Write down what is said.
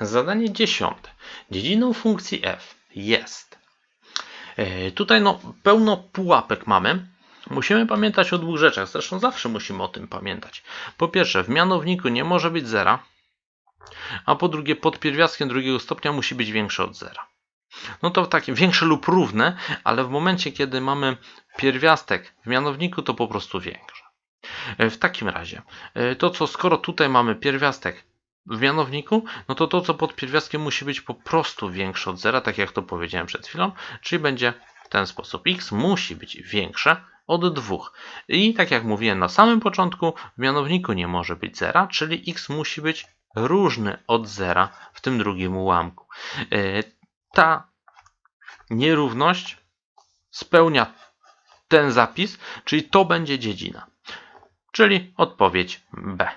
Zadanie dziesiąte. Dziedziną funkcji f jest. E, Tutaj no, pełno pułapek mamy. Musimy pamiętać o dwóch rzeczach. Zresztą zawsze musimy o tym pamiętać. Po pierwsze, w mianowniku nie może być zera. A po drugie, pod pierwiastkiem drugiego stopnia musi być większe od zera. No to takie większe lub równe, ale w momencie, kiedy mamy pierwiastek w mianowniku, to po prostu większe. E, W takim razie, e, to co skoro tutaj mamy pierwiastek w mianowniku, no to to co pod pierwiastkiem musi być po prostu większe od zera, tak jak to powiedziałem przed chwilą, czyli będzie w ten sposób. x musi być większe od 2. I tak jak mówiłem na samym początku, w mianowniku nie może być zera, czyli x musi być różny od zera w tym drugim ułamku. E, Ta nierówność spełnia ten zapis, czyli to będzie dziedzina. Czyli odpowiedź B.